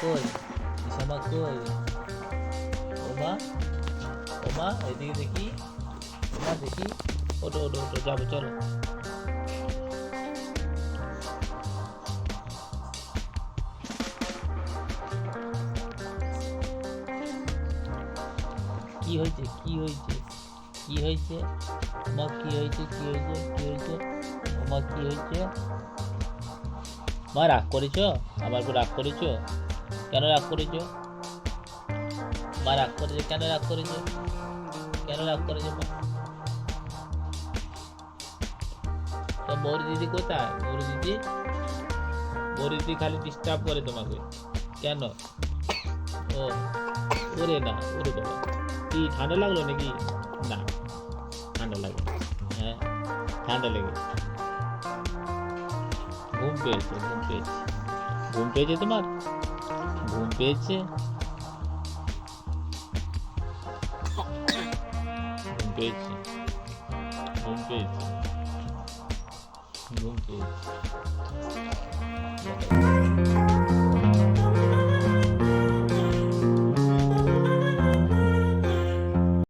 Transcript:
কই ইসামা কই ওমা ওমা এদিকে দেখি ওমা দেখি ওটো ওটো ওটো যাব চলো কি হয়েছে? কি হয়েছে? কি হয়েছে? ওমা কি হয়েছে? কি হয়েছে? কি হয়েছে? ওমা কি হয়েছে? মা, রাগ করেছ? আমার উপর রাগ করেছ? কেন রাগ করেছ? মা রাগ করেছে, কেন রাগ করেছ? কেন রাগ করেছ মা? তো মৌরি দিদি কোথায়? মৌরি দিদি? মৌরি দিদি খালি ডিস্টার্ব করে তোমাকে। কেন? ও, ওরে না, ওরে বাবা। কি, ঠান্ডা লাগল নাকি? না, ঠান্ডা লাগে হ্যাঁ ঠান্ডা লেগে ঘুম পেয়েছে ঘুম পেয়েছে। ঘুম পেয়েছে তোমার? ঘুম পেয়েছে ঘুম পেয়েছে